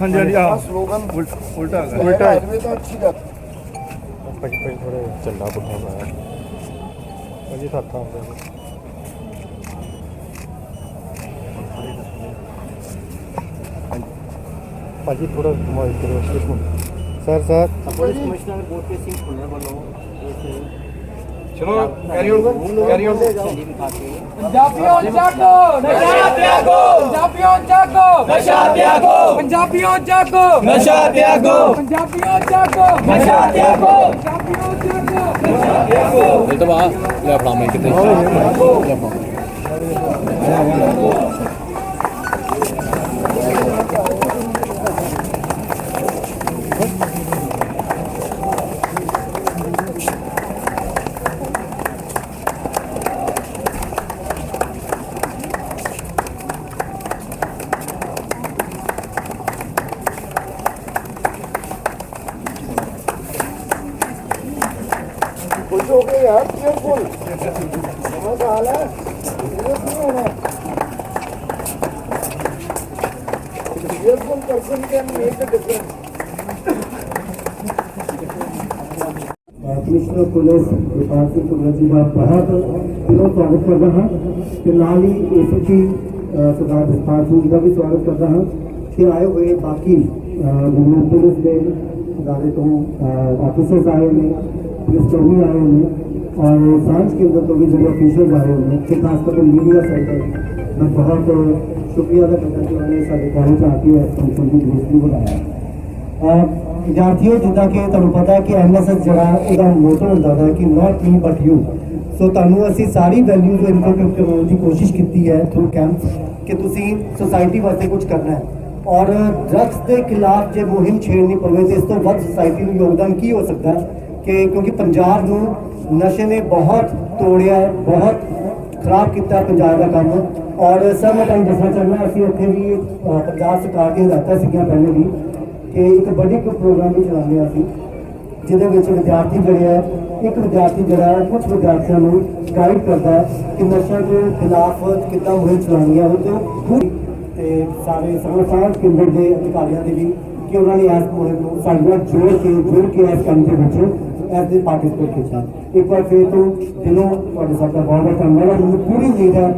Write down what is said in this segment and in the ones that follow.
ਹਾਂਜੀ ਹਾਂਜੀ ਆ ਸਲੋਗਨ ਉਲਟਾ ਆ ਗਿਆ ਉਲਟਾ ਹੈ ਤਾਂ ਅੱਛੀ ਗੱਲ ਭਾਜੀ ਭਾਜੀ ਥੋੜੇ ਝੰਡਾ ਪੁੱਠਾ ਲਾਇਆ ਭਾਜੀ ਸਾਥਾਂ ਆਉਂਦੇ ਭਾਜੀ ਥੋੜਾ ਮਾਈਕ ਕਰੋ ਇੱਕ ਮਿੰਟ ਸਰ ਸਰ ਚਲੋ ਕੈਰੀ ਆਨ ਕੈਰੀ। ਆਨ ਪੰਜਾਬੀਓ ਜਾਗੋ ਨਸ਼ਾ ਤਿਆਗੋ। ਪੰਜਾਬੀਓ ਜਾਗੋ। ਨਸ਼ਾ ਤਿਆਗੋ। ਪੰਜਾਬੀਓ ਜਾਗੋ। ਨਸ਼ਾ ਤਿਆਗੋ। ਪੰਜਾਬੀਓ ਜਾਗੋ। ਨਸ਼ਾ ਤਿਆਗੋ। ਪੰਜਾਬੀਓ ਜਾਗੋ। ਇਹ ਤਾਂ ਲੈ ਫੜਾ ਮੈਂ ਕਿਤੇ। ਲੈ ਫੜਾ are fearful. समझ है? fearful है. Fearful person can make commissioner police विभाग की का बहुत दिनों स्वागत कर हाँ हूँ फिर नाल ही A C P Sardar Jaspal Singh का भी स्वागत करता हाँ फिर आए हुए बाकी पुलिस के अदारे तो ऑफिसर्स आए हैं पुलिस कर्मी आए हैं ਨੇ ਔਰ ਸਾਂਝ ਕੇਂਦਰ ਤੋਂ ਵੀ ਜਿਹੜੇ ਅਫੀਸ਼ੀਅਲ ਆਏ ਹੋਏ ਨੇ, ਤੇ ਖਾਸ ਕਰਕੇ ਮੀਡੀਆ ਸੈਂਟਰ ਮੈਂ ਬਹੁਤ ਸ਼ੁਕਰੀਆ ਅਦਾ ਕਰਦਾ ਕਿ ਉਹਨਾਂ ਸਾਡੇ ਕਾਲਜ ਆ ਕੇ ਇਸ ਫੰਕਸ਼ਨ ਦੀ ਦ੍ਰਿਸ਼ਟੀ ਬਣਾਇਆ ਵਿਦਿਆਰਥੀਓ, ਜਿੱਦਾਂ ਕਿ ਤੁਹਾਨੂੰ ਪਤਾ ਹੈ ਕਿ ਐਮਐਸਐਸ ਜਿਹੜਾ ਉਹਦਾ ਮੋਟੋ ਹੁੰਦਾ ਹੈ ਕਿ ਨਾਟ ਮੀ ਬਟ ਯੂ ਸੋ ਤੁਹਾਨੂੰ ਅਸੀਂ ਸਾਰੀ ਵੈਲਿਊ ਨੂੰ ਇਨਕਲਕੇਟ ਕਰਨ ਦੀ ਕੋਸ਼ਿਸ਼ ਕੀਤੀ ਹੈ ਥਰੂ ਕੈਂਪ ਕਿ ਤੁਸੀਂ ਸੋਸਾਇਟੀ ਵਾਸਤੇ ਕੁਝ ਕਰਨਾ ਹੈ। ਔਰ ਡਰੱਗਸ ਦੇ ਖਿਲਾਫ ਜੇ ਮੁਹਿੰਮ ਛੇੜਨੀ ਪਵੇ, ਤੇ ਇਸ ਤੋਂ ਵੱਧ ਸੋਸਾਇਟੀ ਨੂੰ ਯੋਗਦਾਨ ਕੀ ਹੋ ਸਕਦਾ ਹੈ? ਕਿ ਕਿਉਂਕਿ ਪੰਜਾਬ ਨੂੰ ਨਸ਼ੇ ਨੇ ਬਹੁਤ ਤੋੜਿਆ, ਬਹੁਤ ਖਰਾਬ ਕੀਤਾ ਪੰਜਾਬ ਦਾ ਕੰਮ। ਔਰ ਸਰ, ਮੈਂ ਤੁਹਾਨੂੰ ਦੱਸਣਾ ਚਾਹੁੰਦਾ, ਅਸੀਂ ਇੱਥੇ ਵੀ ਪੰਜਾਬ ਸਰਕਾਰ ਦੀਆਂ ਹਦਾਇਤਾਂ ਸੀਗੀਆਂ ਪਹਿਲੇ ਵੀ ਕਿ ਇੱਕ ਵੱਡੀ ਇੱਕ ਪ੍ਰੋਗਰਾਮ ਵੀ ਚਲਾਉਂਦੇ ਹਾਂ ਅਸੀਂ, ਜਿਹਦੇ ਵਿੱਚ ਵਿਦਿਆਰਥੀ ਜਿਹੜੇ ਆ, ਇੱਕ ਵਿਦਿਆਰਥੀ ਜਿਹੜਾ ਹੈ ਕੁਝ ਵਿਦਿਆਰਥੀਆਂ ਨੂੰ ਗਾਈਡ ਕਰਦਾ ਕਿ ਨਸ਼ਾ ਦੇ ਖਿਲਾਫ ਕਿੱਦਾਂ ਮੁਹਿੰਮ ਚਲਾਉਣੀ ਹੈ ਉਹ ਤੇ ਸਾਰੇ ਸਰਵਸਾਧ ਕੇਂਦਰ ਦੇ ਅਧਿਕਾਰੀਆਂ ਦੇ ਵੀ ਕਿ ਉਹਨਾਂ ਨੇ ਇਸ ਮੁਹਿੰਮ ਨੂੰ ਸਾਡੇ ਨਾਲ ਜੋੜ ਕੇ, ਜੁੜ ਕੇ ਇਸ ਕੰਮ ਦੇ ਵਿੱਚ ਇਸ ਦੇ ਪਾਰਟਿਸਿਪੇਟ ਕੀਤਾ ਇੱਕ ਵਾਰ ਫਿਰ ਤੋਂ ਦਿਲੋਂ ਤੁਹਾਡੇ ਸਭ ਦਾ ਬਹੁਤ ਬਹੁਤ ਧੰਨਵਾਦ। ਮੈਨੂੰ ਪੂਰੀ ਉਮੀਦ ਹੈ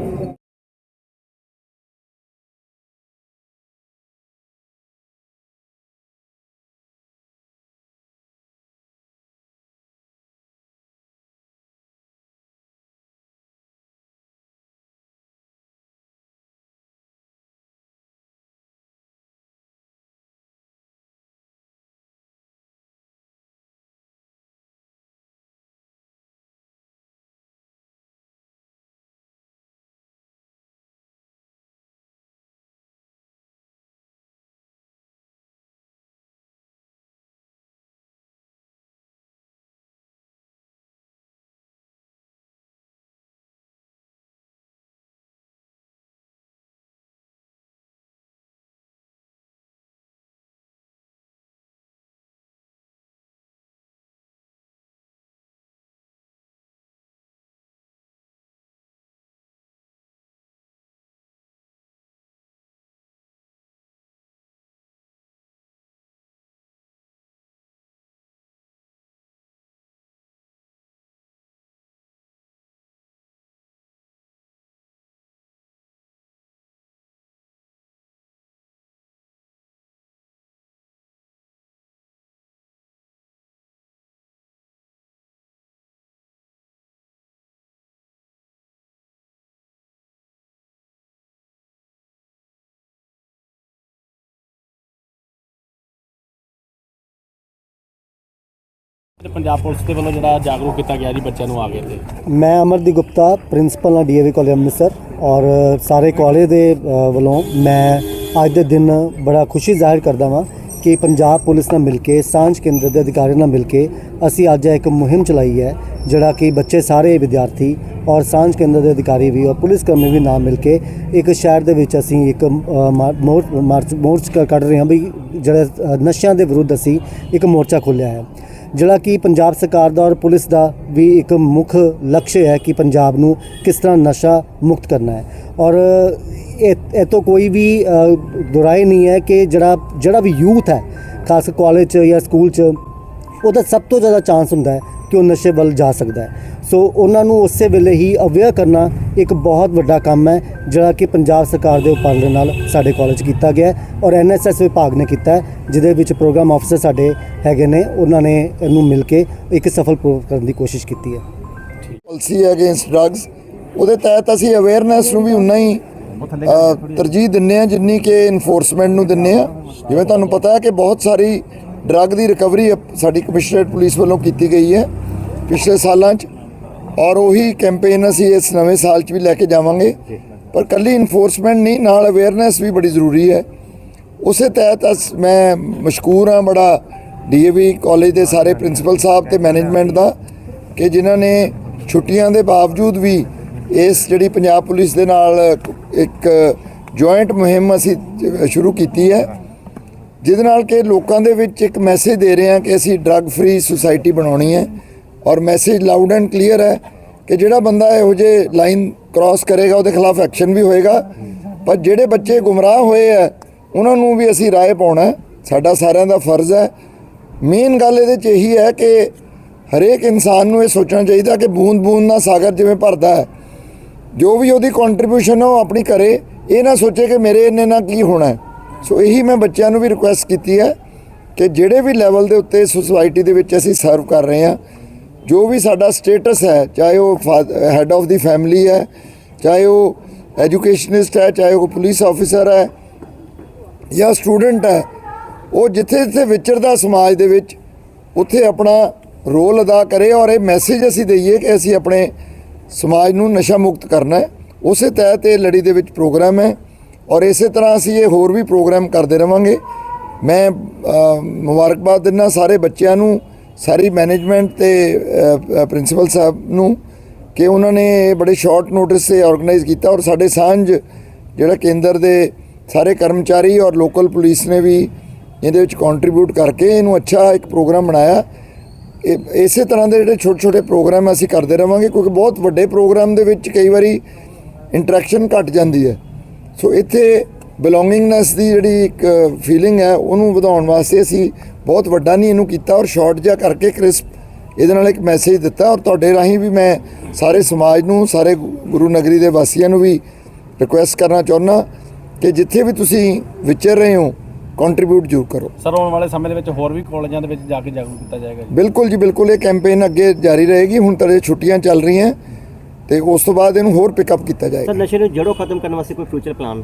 ਪੰਜਾਬ ਪੁਲਿਸ ਦੇ ਵੱਲੋਂ ਜਿਹੜਾ ਜਾਗਰੂਕ ਕੀਤਾ ਗਿਆ ਜੀ ਬੱਚਿਆਂ ਨੂੰ ਆ ਗਏ ਤੇ ਮੈਂ ਅਮਰਦੀਪ ਗੁਪਤਾ, ਪ੍ਰਿੰਸੀਪਲ ਹਾਂ ਡੀਏਵੀ ਕਾਲਜ ਅੰਮ੍ਰਿਤਸਰ ਔਰ ਸਾਰੇ ਕਾਲਜ ਦੇ ਵੱਲੋਂ ਮੈਂ ਅੱਜ ਦੇ ਦਿਨ ਬੜਾ ਖੁਸ਼ੀ ਜ਼ਾਹਿਰ ਕਰਦਾ ਹਾਂ ਕਿ ਪੰਜਾਬ ਪੁਲਿਸ ਨਾਲ ਮਿਲ ਕੇ, ਸਾਂਝ ਕੇਂਦਰ ਦੇ ਅਧਿਕਾਰੀਆਂ ਨਾਲ ਮਿਲ ਕੇ ਅਸੀਂ ਅੱਜ ਇੱਕ ਮੁਹਿੰਮ ਚਲਾਈ ਹੈ, ਜਿਹੜਾ ਕਿ ਬੱਚੇ ਸਾਰੇ ਵਿਦਿਆਰਥੀ ਔਰ ਸਾਂਝ ਕੇਂਦਰ ਦੇ ਅਧਿਕਾਰੀ ਵੀ ਔਰ ਪੁਲਿਸ ਕਰਮੀ ਵੀ ਨਾਲ ਮਿਲ ਕੇ ਇੱਕ ਸ਼ਹਿਰ ਦੇ ਵਿੱਚ ਅਸੀਂ ਇੱਕ ਅ, ਮੋਰ- ਮਾਰਚ ਮੋਰਚ ਕੱਢ ਰਹੇ ਹਾਂ ਵੀ ਜਿਹੜਾ ਨਸ਼ਿਆਂ ਦੇ ਵਿਰੁੱਧ ਅਸੀਂ ਇੱਕ ਮੋਰਚਾ ਖੋਲ੍ਹਿਆ ਹੈ। ਜਿਹੜਾ ਕਿ ਪੰਜਾਬ ਸਰਕਾਰ ਦਾ ਔਰ ਪੁਲਿਸ ਦਾ ਵੀ ਇੱਕ ਮੁੱਖ ਲਕਸ਼ ਹੈ ਕਿ ਪੰਜਾਬ ਨੂੰ ਕਿਸ ਤਰ੍ਹਾਂ ਨਸ਼ਾ ਮੁਕਤ ਕਰਨਾ ਹੈ। ਔਰ ਇਹ ਇਹ ਤੋਂ ਕੋਈ ਵੀ ਦੁਰਾਏ ਨਹੀਂ ਹੈ ਕਿ ਜਿਹੜਾ ਜਿਹੜਾ ਵੀ ਯੂਥ ਹੈ ਖਾਸ ਕਾਲਜ 'ਚ ਜਾਂ ਸਕੂਲ 'ਚ ਉਹਦਾ ਸਭ ਤੋਂ ਜ਼ਿਆਦਾ ਚਾਂਸ ਹੁੰਦਾ ਹੈ ਕਿ ਉਹ ਨਸ਼ੇ ਵੱਲ ਜਾ ਸਕਦਾ ਹੈ। ਸੋ ਉਹਨਾਂ ਨੂੰ ਉਸੇ ਵੇਲੇ ਹੀ ਅਵੇਅਰ ਕਰਨਾ ਇੱਕ ਬਹੁਤ ਵੱਡਾ ਕੰਮ ਹੈ, ਜਿਹੜਾ ਕਿ ਪੰਜਾਬ ਸਰਕਾਰ ਦੇ ਉਪਰਾਲੇ ਨਾਲ ਸਾਡੇ ਕਾਲਜ ਕੀਤਾ ਗਿਆ ਹੈ ਔਰ ਐਨਐਸਐਸ ਵਿਭਾਗ ਨੇ ਕੀਤਾ ਜਿਹਦੇ ਵਿੱਚ ਪ੍ਰੋਗਰਾਮ ਅਫਸਰ ਸਾਡੇ ਹੈਗੇ ਨੇ, ਉਹਨਾਂ ਨੇ ਇਹਨੂੰ ਮਿਲ ਕੇ ਇੱਕ ਸਫਲ ਪ੍ਰੋਗਰਾਮ ਕਰਨ ਦੀ ਕੋਸ਼ਿਸ਼ ਕੀਤੀ ਹੈ। ਪਾਲਿਸੀ ਅਗੇਂਸਟ ਡਰੱਗਸ ਉਹਦੇ ਤਹਿਤ ਅਸੀਂ ਅਵੇਅਰਨੈਸ ਨੂੰ ਵੀ ਉਨਾ ਹੀ ਤਰਜੀਹ ਦਿੰਨੇ ਆ ਜਿੰਨੀ ਕਿ ਇਨਫੋਰਸਮੈਂਟ ਨੂੰ ਦਿੰਨੇ ਆ ਜਿਵੇਂ ਤੁਹਾਨੂੰ ਪਤਾ ਹੈ ਕਿ ਬਹੁਤ ਸਾਰੀ ਡਰੱਗ ਦੀ ਰਿਕਵਰੀ ਸਾਡੀ ਕਮਿਸ਼ਨਰੇਟ ਪੁਲਿਸ ਵੱਲੋਂ ਕੀਤੀ ਗਈ ਹੈ। ਪਿਛਲੇ ਸਾਲਾਂ 'ਚ ਔਰ ਉਹੀ ਕੈਂਪੇਨ ਅਸੀਂ ਇਸ ਨਵੇਂ ਸਾਲ 'ਚ ਵੀ ਲੈ ਕੇ ਜਾਵਾਂਗੇ। ਪਰ ਕੱਲੀ ਇਨਫੋਰਸਮੈਂਟ ਨਹੀਂ, ਨਾਲ ਅਵੇਅਰਨੈਸ ਵੀ ਬੜੀ ਜ਼ਰੂਰੀ ਹੈ। ਉਸੇ ਤਹਿਤ ਅਸ ਮੈਂ ਮਸ਼ਕੂਰ ਹਾਂ ਬੜਾ ਡੀਏਵੀ ਕਾਲਜ ਦੇ ਸਾਰੇ ਪ੍ਰਿੰਸੀਪਲ ਸਾਹਿਬ ਤੇ ਮੈਨੇਜਮੈਂਟ ਦਾ ਕਿ ਜਿਨ੍ਹਾਂ ਨੇ ਛੁੱਟੀਆਂ ਦੇ ਬਾਵਜੂਦ ਵੀ ਇਸ ਜਿਹੜੀ ਪੰਜਾਬ ਪੁਲਿਸ ਦੇ ਨਾਲ ਇੱਕ ਜੁਆਇੰਟ ਮੁਹਿੰਮ ਅਸੀਂ ਸ਼ੁਰੂ ਕੀਤੀ ਹੈ। ਜਿਹਦੇ ਨਾਲ ਕਿ ਲੋਕਾਂ ਦੇ ਵਿੱਚ ਇੱਕ ਮੈਸੇਜ ਦੇ ਰਹੇ ਹਾਂ ਕਿ ਅਸੀਂ ਡਰੱਗ ਫ੍ਰੀ ਸੁਸਾਇਟੀ ਬਣਾਉਣੀ ਹੈ ਔਰ ਮੈਸੇਜ ਲਾਊਡ ਐਂਡ ਕਲੀਅਰ ਹੈ ਕਿ ਜਿਹੜਾ ਬੰਦਾ ਇਹੋ ਜਿਹੇ ਲਾਈਨ ਕ੍ਰਾਸ ਕਰੇਗਾ, ਉਹਦੇ ਖਿਲਾਫ ਐਕਸ਼ਨ ਵੀ ਹੋਏਗਾ। ਪਰ ਜਿਹੜੇ ਬੱਚੇ ਗੁੰਮਰਾਹ ਹੋਏ ਆ ਉਹਨਾਂ ਨੂੰ ਵੀ ਅਸੀਂ ਰਾਏ ਪਾਉਣਾ ਸਾਡਾ ਸਾਰਿਆਂ ਦਾ ਫਰਜ਼ ਹੈ। ਮੇਨ ਗੱਲ ਇਹਦੇ 'ਚ ਇਹੀ ਹੈ ਕਿ ਹਰੇਕ ਇਨਸਾਨ ਨੂੰ ਇਹ ਸੋਚਣਾ ਚਾਹੀਦਾ ਕਿ ਬੂੰਦ ਬੂੰਦ ਨਾਲ ਸਾਗਰ ਜਿਵੇਂ ਭਰਦਾ ਹੈ। ਜੋ ਵੀ ਉਹਦੀ ਕੰਟਰੀਬਿਊਸ਼ਨ ਉਹ ਆਪਣੀ ਕਰੇ। ਇਹ ਨਾ ਸੋਚੇ ਕਿ ਮੇਰੇ ਇੰਨੇ ਨਾਲ ਕੀ ਹੋਣਾ ਹੈ। ਸੋ ਇਹੀ ਮੈਂ ਬੱਚਿਆਂ ਨੂੰ ਵੀ ਰਿਕੁਐਸਟ ਕੀਤੀ ਹੈ ਕਿ ਜਿਹੜੇ ਵੀ ਲੈਵਲ ਦੇ ਉੱਤੇ ਸੁਸਾਇਟੀ ਦੇ ਵਿੱਚ ਅਸੀਂ ਸਰਵ ਕਰ ਰਹੇ ਹਾਂ, ਜੋ ਵੀ ਸਾਡਾ ਸਟੇਟਸ ਹੈ, ਚਾਹੇ ਉਹ ਹੈੱਡ ਆਫ ਦੀ ਫੈਮਿਲੀ ਹੈ, ਚਾਹੇ ਉਹ ਐਜੂਕੇਸ਼ਨਿਸਟ ਹੈ, ਚਾਹੇ ਉਹ ਪੁਲਿਸ ਆਫੀਸਰ ਹੈ ਜਾਂ ਸਟੂਡੈਂਟ ਹੈ, ਉਹ ਜਿੱਥੇ ਜਿੱਥੇ ਵਿਚਰਦਾ ਸਮਾਜ ਦੇ ਵਿੱਚ, ਉੱਥੇ ਆਪਣਾ ਰੋਲ ਅਦਾ ਕਰੇ ਔਰ ਇਹ ਮੈਸੇਜ ਅਸੀਂ ਦਈਏ ਕਿ ਅਸੀਂ ਆਪਣੇ ਸਮਾਜ ਨੂੰ ਨਸ਼ਾ ਮੁਕਤ ਕਰਨਾ ਹੈ। ਉਸੇ ਤਹਿਤ ਇਹ ਲੜੀ ਦੇ ਵਿੱਚ ਪ੍ਰੋਗਰਾਮ ਹੈ। ਔਰ ਇਸੇ ਤਰ੍ਹਾਂ ਅਸੀਂ ਇਹ ਹੋਰ ਵੀ ਪ੍ਰੋਗਰਾਮ ਕਰਦੇ ਰਵਾਂਗੇ। ਮੈਂ ਮੁਬਾਰਕਬਾਦ ਦਿੰਦਾ ਸਾਰੇ ਬੱਚਿਆਂ ਨੂੰ, ਸਾਰੀ ਮੈਨੇਜਮੈਂਟ ਤੇ ਪ੍ਰਿੰਸੀਪਲ ਸਾਹਿਬ ਨੂੰ ਕਿ ਉਹਨਾਂ ਨੇ ਇਹ ਬੜੇ ਸ਼ਾਰਟ ਨੋਟਿਸ ਤੇ ਆਰਗੇਨਾਈਜ਼ ਕੀਤਾ ਔਰ ਸਾਡੇ ਸਾਂਝ, ਜਿਹੜਾ ਕੇਂਦਰ ਦੇ ਸਾਰੇ ਕਰਮਚਾਰੀ ਔਰ ਲੋਕਲ ਪੁਲਿਸ ਨੇ ਵੀ ਇਹਦੇ ਵਿੱਚ ਕੰਟਰੀਬਿਊਟ ਕਰਕੇ ਇਹਨੂੰ ਅੱਛਾ ਇੱਕ ਪ੍ਰੋਗਰਾਮ ਬਣਾਇਆ। ਇਹ ਇਸੇ ਤਰ੍ਹਾਂ ਦੇ ਜਿਹੜੇ ਛੋਟੇ ਛੋਟੇ ਪ੍ਰੋਗਰਾਮ ਅਸੀਂ ਕਰਦੇ ਰਵਾਂਗੇ ਕਿਉਂਕਿ ਬਹੁਤ ਵੱਡੇ ਪ੍ਰੋਗਰਾਮ ਦੇ ਵਿੱਚ ਕਈ ਵਾਰੀ ਇੰਟਰੈਕਸ਼ਨ ਘਟ ਜਾਂਦੀ ਹੈ। ਸੋ ਇੱਥੇ ਬਿਲੋਂਗਿੰਗਨੈਸ ਦੀ ਜਿਹੜੀ ਇੱਕ ਫੀਲਿੰਗ ਹੈ ਉਹਨੂੰ ਵਧਾਉਣ ਵਾਸਤੇ ਅਸੀਂ ਬਹੁਤ ਵੱਡਾ ਨਹੀਂ ਇਹਨੂੰ ਕੀਤਾ ਔਰ ਸ਼ਾਰਟ ਜਿਹਾ ਕਰਕੇ ਕ੍ਰਿਸਪ ਇਹਦੇ ਨਾਲ ਇੱਕ ਮੈਸੇਜ ਦਿੱਤਾ ਔਰ ਤੁਹਾਡੇ ਰਾਹੀਂ ਵੀ ਮੈਂ ਸਾਰੇ ਸਮਾਜ ਨੂੰ ਸਾਰੇ ਗੁਰੂ ਨਗਰੀ ਦੇ ਵਾਸੀਆਂ ਨੂੰ ਵੀ ਰਿਕੁਐਸਟ ਕਰਨਾ ਚਾਹੁੰਦਾ ਕਿ ਜਿੱਥੇ ਵੀ ਤੁਸੀਂ ਵਿਚਰ ਰਹੇ ਹੋ ਕੰਟਰੀਬਿਊਟ ਜ਼ਰੂਰ ਕਰੋ। ਸਰ ਆਉਣ ਵਾਲੇ ਸਮੇਂ ਦੇ ਵਿੱਚ ਹੋਰ ਵੀ ਕਾਲਜਾਂ ਦੇ ਵਿੱਚ ਜਾ ਕੇ ਜਾਗਰੂਕ ਕੀਤਾ ਜਾਏਗਾ ਜੀ। ਬਿਲਕੁਲ ਜੀ ਬਿਲਕੁਲ ਇਹ ਕੈਂਪੇਨ ਅੱਗੇ ਜਾਰੀ ਰਹੇਗੀ। ਹੁਣ ਤਾਂ ਇਹ ਛੁੱਟੀਆਂ ਚੱਲ ਰਹੀਆਂ। ਤੇ ਉਸ ਤੋਂ ਬਾਅਦ ਇਹਨੂੰ ਹੋਰ ਪਿਕਅਪ ਕੀਤਾ ਜਾਏਗਾ। ਸਰ ਨਸ਼ੇ ਨੂੰ ਜੜੋਂ ਖਤਮ ਕਰਨ ਵਾਸਤੇ ਕੋਈ ਫਿਊਚਰ ਪਲਾਨ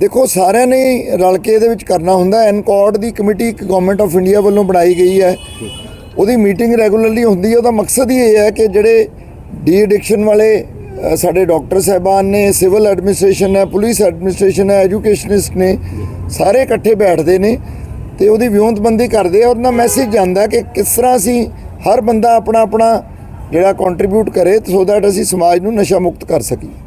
ਦੇਖੋ ਸਾਰਿਆਂ ਨੇ ਹੀ ਰਲ ਕੇ ਇਹਦੇ ਵਿੱਚ ਕਰਨਾ ਹੁੰਦਾ ਐਨਕੋਰਡ ਦੀ ਕਮੇਟੀ ਇੱਕ ਗਵਰਨਮੈਂਟ ਆਫ ਇੰਡੀਆ ਵੱਲੋਂ ਬਣਾਈ ਗਈ ਹੈ। ਉਹਦੀ ਮੀਟਿੰਗ ਰੈਗੂਲਰਲੀ ਹੁੰਦੀ ਹੈ। ਉਹਦਾ ਮਕਸਦ ਹੀ ਇਹ ਹੈ ਕਿ ਜਿਹੜੇ ਡੀ ਐਡਿਕਸ਼ਨ ਵਾਲੇ ਅ, ਸਾਡੇ ਡਾਕਟਰ ਸਾਹਿਬਾਨ ਨੇ ਸਿਵਲ ਐਡਮਿਨਿਸਟ੍ਰੇਸ਼ਨ ਹੈ ਪੁਲਿਸ ਐਡਮਿਨਿਸਟ੍ਰੇਸ਼ਨ ਹੈ ਐਜੂਕੇਸ਼ਨਿਸਟ ਨੇ ਸਾਰੇ ਇਕੱਠੇ ਬੈਠਦੇ ਨੇ ਤੇ ਉਹਦੀ ਵਿਉਂਤਬੰਦੀ ਕਰਦੇ ਆ। ਉਹਦਾ ਮੈਸੇਜ ਜਾਂਦਾ ਕਿ ਕਿਸ ਤਰ੍ਹਾਂ ਅਸੀਂ ਹਰ ਬੰਦਾ ਆਪਣਾ ਆਪਣਾ ਜਿਹੜਾ ਕੰਟਰੀਬਿਊਟ ਕਰੇ ਸੋ ਦੈਟ ਅਸੀਂ ਸਮਾਜ ਨੂੰ ਨਸ਼ਾ ਮੁਕਤ ਕਰ ਸਕੀਏ।